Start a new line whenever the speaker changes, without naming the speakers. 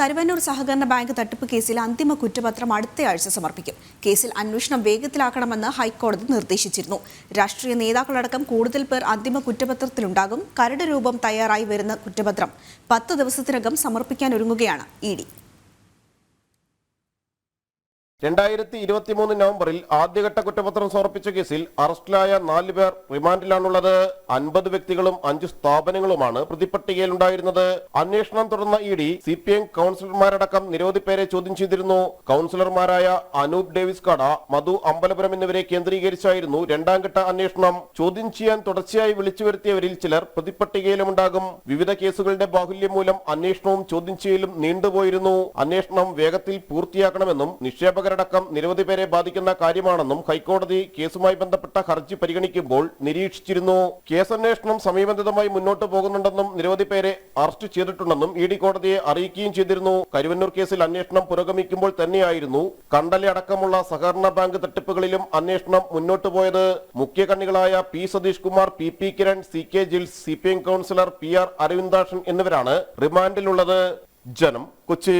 കരുവന്നൂർ സഹകരണ ബാങ്ക് തട്ടിപ്പ് കേസിൽ അന്തിമ കുറ്റപത്രം അടുത്തയാഴ്ച സമർപ്പിക്കും. കേസിൽ അന്വേഷണം വേഗത്തിലാക്കണമെന്ന് ഹൈക്കോടതി നിർദ്ദേശിച്ചിരുന്നു. രാഷ്ട്രീയ നേതാക്കളടക്കം കൂടുതൽ പേർ അന്തിമ കുറ്റപത്രത്തിലുണ്ടാകും. കരട് രൂപം തയ്യാറായി വരുന്ന കുറ്റപത്രം പത്ത് ദിവസത്തിനകം സമർപ്പിക്കാനൊരുങ്ങുകയാണ് ഇ ഡി.
രണ്ടായിരത്തി ഇരുപത്തി മൂന്ന് നവംബറിൽ ആദ്യഘട്ട കുറ്റപത്രം സമർപ്പിച്ച കേസിൽ അറസ്റ്റിലായ നാല് പേർ റിമാൻഡിലാണുള്ളത്. അൻപത് വ്യക്തികളും അഞ്ച് സ്ഥാപനങ്ങളുമാണ് പ്രതിപട്ടികയിലുണ്ടായിരുന്നത് അന്വേഷണം തുടർന്ന E D C P M കൌൺസിലർമാരടക്കം നിരവധി പേരെ ചോദ്യം ചെയ്തിരുന്നു. കൌൺസിലർമാരായ അനൂപ് ഡേവിസ് കട മധു അമ്പലപുരം എന്നിവരെ കേന്ദ്രീകരിച്ചായിരുന്നു രണ്ടാം ഘട്ട അന്വേഷണം. ചോദ്യം ചെയ്യാൻ തുടർച്ചയായി വിളിച്ചു വരുത്തിയവരിൽ ചിലർ പ്രതിപട്ടികയിലുമുണ്ടാകും വിവിധ കേസുകളുടെ ബാഹുല്യം മൂലം അന്വേഷണവും ചോദ്യം ചെയ്യലും നീണ്ടുപോയിരുന്നു. അന്വേഷണം വേഗത്തിൽ പൂർത്തിയാക്കണമെന്നും നിക്ഷേപകരടക്കം നിരവധി പേരെ ബാധിക്കുന്ന കാര്യമാണെന്നും ഹൈക്കോടതി കേസുമായി ബന്ധപ്പെട്ട ഹർജി പരിഗണിക്കുമ്പോൾ നിരീക്ഷിച്ചിരുന്നു. കേസന്വേഷണം സമയബന്ധിതമായി മുന്നോട്ട് പോകുന്നുണ്ടെന്നും നിരവധി പേരെ അറസ്റ്റ് ചെയ്തിട്ടുണ്ടെന്നും ഇ ഡി കോടതിയെ അറിയിക്കുകയും ചെയ്തിരുന്നു. കരുവന്നൂർ കേസിൽ അന്വേഷണം പുരോഗമിക്കുമ്പോൾ തന്നെയായിരുന്നു കണ്ടലെ അടക്കമുള്ള സഹകരണ ബാങ്ക് തട്ടിപ്പുകളിലും അന്വേഷണം മുന്നോട്ട് പോയത്. മുഖ്യ കണ്ണികളായ P Satish Kumar P P Kiran C K Jils C P M councillor P R Aravindakshan എന്നിവരാണ് റിമാൻഡിലുള്ളത്. ജനം കൊച്ചി.